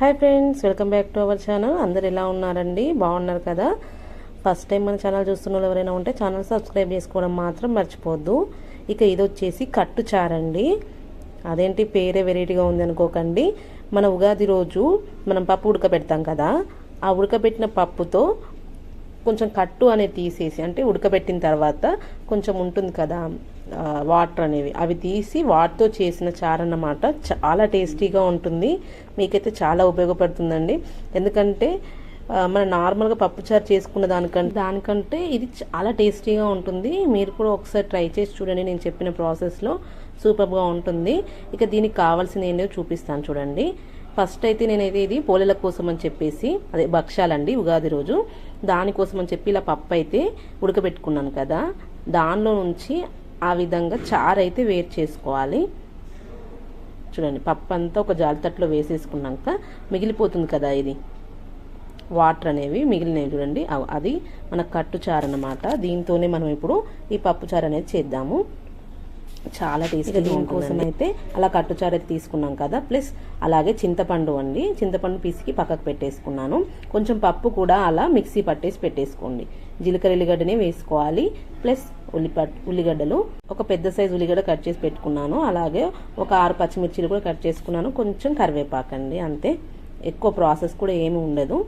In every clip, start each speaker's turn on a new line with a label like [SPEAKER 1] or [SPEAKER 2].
[SPEAKER 1] Hi friends welcome back to our channel. అందరు ఎలా ఉన్నారండి? బాగున్నారు కదా? ఫస్ట్ టైం మన ఛానల్ చూస్తున్న ఎవరైనా ఉంటే ఛానల్ సబ్స్క్రైబ్ చేసుకోవడం మాత్రం మర్చిపోద్దు. ఇక ఇది వచ్చేసి కట్టు చారండి అదేంటి? పేరే వెరైటీగా ఉంది అనుకోకండి. మన ఉగాది రోజు మనం పప్పు ఉడకబెడతాం కదా. ఆ ఉడకబెట్టిన పప్పుతో కొంచెం కట్టు అనేది తీసేసి అంటే ఉడకబెట్టిన తర్వాత కొంచెం ఉంటుంది కదా వాటర్ అనేవి. అవి తీసి వాటితో చేసిన చారు అన్నమాట చాలా టేస్టీగా ఉంటుంది. మీకైతే చాలా ఉపయోగపడుతుందండి. ఎందుకంటే మన నార్మల్గా పప్పుచారు చేసుకున్న దానికంటే దానికంటే ఇది చాలా టేస్టీగా ఉంటుంది. మీరు కూడా ఒకసారి ట్రై చేసి చూడండి. నేను చెప్పిన ప్రాసెస్లో సూపర్గా ఉంటుంది. ఇక దీనికి కావాల్సింది ఏంటో చూపిస్తాను చూడండి. ఫస్ట్ అయితే నేనైతే ఇది పోలేల కోసం అని చెప్పేసి అదే భక్ష్యాలండి ఉగాది రోజు. దానికోసం అని చెప్పి ఇలా పప్పు అయితే ఉడకబెట్టుకున్నాను కదా. దానిలో నుంచి ఆ విధంగా చారు అయితే వేరు చేసుకోవాలి. చూడండి పప్పు అంతా ఒక జాలితట్లో వేసేసుకున్నాక మిగిలిపోతుంది కదా ఇది. వాటర్ అనేవి మిగిలినవి చూడండి అది మన కట్టు చారు అనమాట దీంతోనే మనం ఇప్పుడు ఈ పప్పు చారు అనేది చేద్దాము. చాలా టేస్టీ దీనికోసం అయితే అలా కట్టుచారు అయితే తీసుకున్నాం కదా. ప్లస్ అలాగే చింతపండు అండి. చింతపండు పిసికి పక్కకు పెట్టేసుకున్నాను. కొంచెం పప్పు కూడా అలా మిక్సీ పట్టేసి పెట్టేసుకోండి. జీలకర్ర ఎల్లిగడ్డని వేసుకోవాలి. ప్లస్ ఉల్లిపట్ ఉల్లిగడ్డలు. ఒక పెద్ద సైజు ఉల్లిగడ్డ కట్ చేసి పెట్టుకున్నాను. అలాగే ఒక ఆరు పచ్చిమిర్చీలు కూడా కట్ చేసుకున్నాను. కొంచెం కరివేపాకండి అంతే. ఎక్కువ ప్రాసెస్ కూడా ఏమి ఉండదు.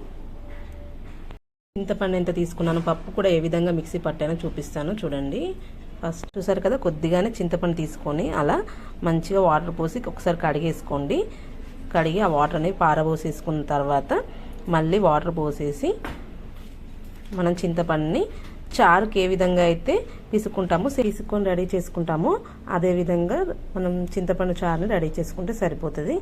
[SPEAKER 1] చింతపండు ఎంత తీసుకున్నాను పప్పు కూడా ఏ విధంగా మిక్సీ పట్టానో చూపిస్తాను. చూడండి. ఫస్ట్ చూసారు కదా కొద్దిగానే చింతపండు తీసుకొని అలా మంచిగా వాటర్ పోసి ఒకసారి కడిగేసుకోండి. కడిగి ఆ వాటర్ అనేవి పారబోసేసుకున్న తర్వాత మళ్ళీ వాటర్ పోసేసి మనం చింతపండుని చారుకి ఏ విధంగా అయితే పిసుకుంటామో పిసుకొని రెడీ చేసుకుంటామో అదే విధంగా మనం చింతపండు చారుని రెడీ చేసుకుంటే సరిపోతుంది.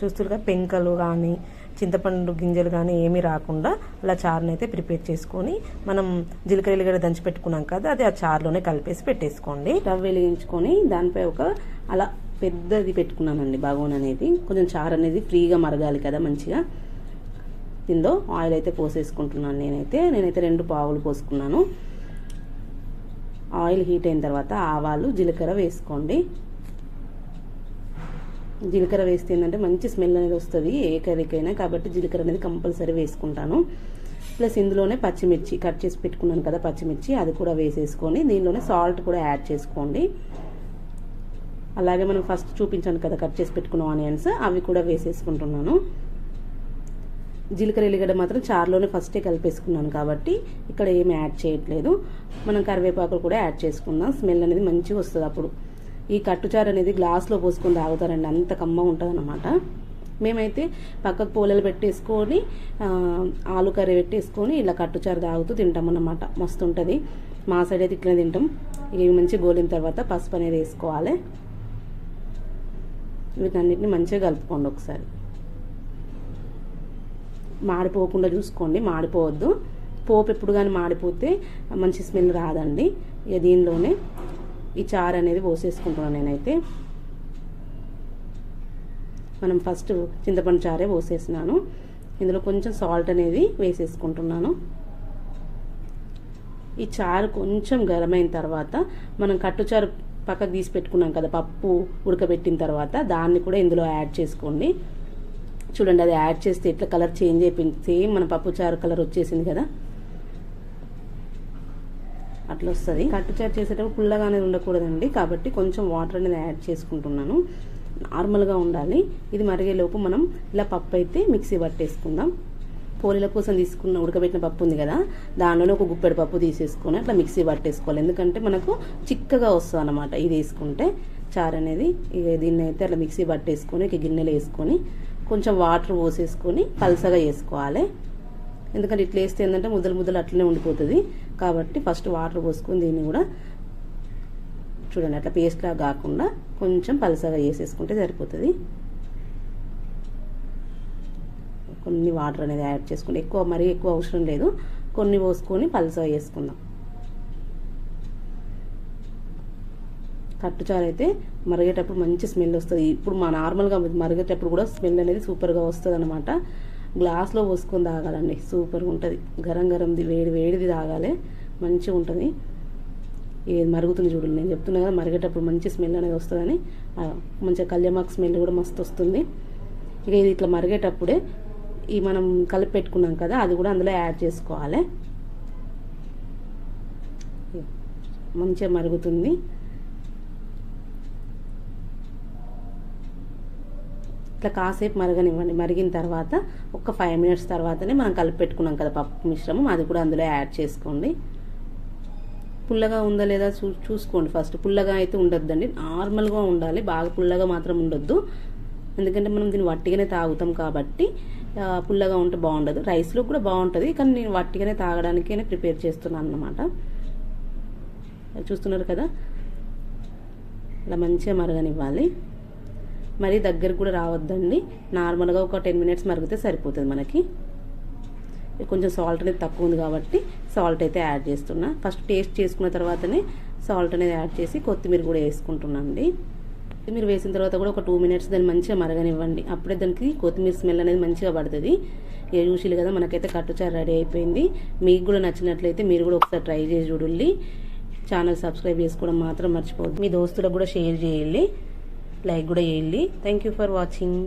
[SPEAKER 1] చూస్తురుగా పెంకలు కానీ చింతపండు గింజలు కానీ ఏమీ రాకుండా అలా చారుని అయితే ప్రిపేర్ చేసుకొని మనం జీలకర్ర ఎల్లిగడ్డ దంచి పెట్టుకున్నాం కదా అది ఆ చారులోనే కలిపేసి పెట్టేసుకోండి. స్టవ్ వెలిగించుకొని దానిపై ఒక అలా పెద్దది పెట్టుకున్నానండి బాగోన్ అనేది. కొంచెం చారు అనేది ఫ్రీగా మరగాలి కదా మంచిగా. దీనిలో ఆయిల్ అయితే పోసేసుకుంటున్నాను నేనైతే. నేనైతే రెండు పావులు పోసుకున్నాను. ఆయిల్ హీట్ అయిన తర్వాత ఆవాలు జీలకర్ర వేసుకోండి. జీలకర్ర వేస్తే ఏంటంటే మంచి స్మెల్ అనేది వస్తుంది ఏ కర్రీకైనా. కాబట్టి జీలకర్ర అనేది కంపల్సరీ వేసుకుంటాను. ప్లస్ ఇందులోనే పచ్చిమిర్చి కట్ చేసి పెట్టుకున్నాను కదా పచ్చిమిర్చి అది కూడా వేసేసుకొని దీనిలోనే సాల్ట్ కూడా యాడ్ చేసుకోండి. అలాగే మనం ఫస్ట్ చూపించాను కదా కట్ చేసి పెట్టుకున్న ఆనియన్స్ అవి కూడా వేసేసుకుంటున్నాను. జీలకర్ర ఎల్లిగడ్డ మాత్రం చారులోనే ఫస్టే కలిపేసుకున్నాను కాబట్టి ఇక్కడ ఏమి యాడ్ చేయట్లేదు. మనం కరివేపాకులు కూడా యాడ్ చేసుకుందాం. స్మెల్ అనేది మంచిగా వస్తుంది అప్పుడు. ఈ కట్టుచారు అనేది గ్లాస్లో పోసుకొని తాగుతారండి. అంత కమ్మ ఉంటుంది అనమాట మేమైతే పక్కకు పోలేలు పెట్టేసుకొని ఆలు కర్రీ పెట్టేసుకొని ఇలా కట్టుచారు తాగుతూ తింటాం అన్నమాట మస్తు ఉంటుంది మా సైడ్ అయితే ఇట్లనే తింటాం. ఇవి మంచిగా గోలిన తర్వాత పసుపు అనేది వేసుకోవాలి. వీటన్నిటిని మంచిగా కలుపుకోండి ఒకసారి. మాడిపోకుండా చూసుకోండి. మాడిపోవద్దు. పోపు ఎప్పుడు కానీ మాడిపోతే మంచి స్మెల్ రాదండి. ఇక దీనిలోనే ఈ చారు అనేది పోసేసుకుంటున్నాను నేనైతే. మనం ఫస్ట్ చింతపండు చారే పోసేసినాను. ఇందులో కొంచెం సాల్ట్ అనేది వేసేసుకుంటున్నాను. ఈ చారు కొంచెం గరమైన తర్వాత మనం కట్టుచారు పక్కకు తీసి పెట్టుకున్నాం కదా పప్పు ఉడకబెట్టిన తర్వాత దాన్ని కూడా ఇందులో యాడ్ చేసుకోండి. చూడండి అది యాడ్ చేస్తే ఎట్లా కలర్ చేంజ్ అయిపోయింది. సేమ్ మన పప్పు చారు కలర్ వచ్చేసింది కదా. అట్లా వస్తుంది కట్టుచారు చేసేటప్పుడు పుల్లగా అనేది ఉండకూడదండి. కాబట్టి కొంచెం వాటర్ అనేది యాడ్ చేసుకుంటున్నాను. నార్మల్గా ఉండాలి. ఇది మరిగేలోపు మనం ఇలా పప్పు అయితే మిక్సీ పట్టేసుకుందాం. పోలీల కోసం తీసుకున్న ఉడకబెట్టిన పప్పు ఉంది కదా దానిలోనే ఒక గుప్పెడు పప్పు తీసేసుకొని అట్లా మిక్సీ పట్టేసుకోవాలి. ఎందుకంటే మనకు చిక్కగా వస్తుంది అనమాట ఇది వేసుకుంటే. చారు అనేది ఇక దీన్ని అయితే అట్లా మిక్సీ పట్టేసుకొని ఇక గిన్నెలో వేసుకొని కొంచెం వాటర్ పోసేసుకొని పలసగా వేసుకోవాలి. ఎందుకంటే ఇట్లా వేస్తే ఏంటంటే ముద్దలు ముద్దలు అట్లనే ఉండిపోతుంది. కాబట్టి ఫస్ట్ వాటర్ పోసుకొని దీన్ని కూడా చూడండి అట్లా పేస్ట్లా కాకుండా కొంచెం పలసగా వేసేసుకుంటే సరిపోతుంది. కొన్ని వాటర్ అనేది యాడ్ చేసుకుంటే ఎక్కువ మరీ ఎక్కువ అవసరం లేదు. కొన్ని పోసుకొని పలసగా వేసుకుందాం. కట్టుచారు అయితే మరిగేటప్పుడు మంచి స్మెల్ వస్తుంది. ఇప్పుడు మా నార్మల్గా మరిగేటప్పుడు కూడా స్మెల్ అనేది సూపర్గా వస్తుంది అనమాట గ్లాస్లో పోసుకొని తాగాలండి. సూపర్గా ఉంటుంది. గరం గరంది వేడి వేడిది తాగాలి మంచిగా ఉంటుంది. ఏది మరుగుతుంది చూడండి నేను చెప్తున్నా కదా మరిగేటప్పుడు మంచి స్మెల్ అనేది వస్తుందని మంచిగా కళ్యామాకు స్మెల్ కూడా మస్తు వస్తుంది. ఇక ఇది ఇట్లా మరిగేటప్పుడే ఈ మనం కలిపి పెట్టుకున్నాం కదా అది కూడా అందులో యాడ్ చేసుకోవాలి. మంచిగా మరుగుతుంది. ఇట్లా కాసేపు మరగనివ్వండి మరిగిన తర్వాత ఒక ఫైవ్ మినిట్స్ తర్వాతనే మనం కలిపి పెట్టుకున్నాం కదా పప్పు మిశ్రమం అది కూడా అందులో యాడ్ చేసుకోండి. పుల్లగా ఉందా లేదా చూ చూసుకోండి ఫస్ట్ పుల్లగా అయితే ఉండొద్దండి. నార్మల్గా ఉండాలి. బాగా పుల్లగా మాత్రం ఉండొద్దు. ఎందుకంటే మనం దీన్ని వట్టిగానే తాగుతాం కాబట్టి పుల్లగా ఉంటే బాగుండదు. రైస్లో కూడా బాగుంటుంది కానీ నేను వట్టిగానే తాగడానికే ప్రిపేర్ చేస్తున్నాను అన్నమాట. చూస్తున్నారు కదా? ఇలా మంచిగా మరగనివ్వాలి. మరి దగ్గరకు కూడా రావద్దండి. నార్మల్గా ఒక టెన్ మినిట్స్ మరిగితే సరిపోతుంది మనకి. కొంచెం సాల్ట్ అనేది తక్కువ ఉంది కాబట్టి సాల్ట్ అయితే యాడ్ చేస్తున్నా. ఫస్ట్ టేస్ట్ చేసుకున్న తర్వాతనే సాల్ట్ అనేది యాడ్ చేసి కొత్తిమీర కూడా వేసుకుంటున్నాను అండి కొత్తిమీర వేసిన తర్వాత కూడా ఒక టూ మినిట్స్ దాన్ని మంచిగా మరగనివ్వండి. అప్పుడే దానికి కొత్తిమీర స్మెల్ అనేది మంచిగా పడుతుంది. ఏ చూసిలు కదా మనకైతే కట్టుచారు రెడీ అయిపోయింది. మీకు కూడా నచ్చినట్లయితే మీరు కూడా ఒకసారి ట్రై చేసి చూడండి. ఛానల్ సబ్స్క్రైబ్ చేసుకోవడం మాత్రం మర్చిపోవద్దు. మీ దోస్తులకు కూడా షేర్ చేయండి. లైక్ కూడా వేయండి థ్యాంక్ యూ ఫర్ వాచింగ్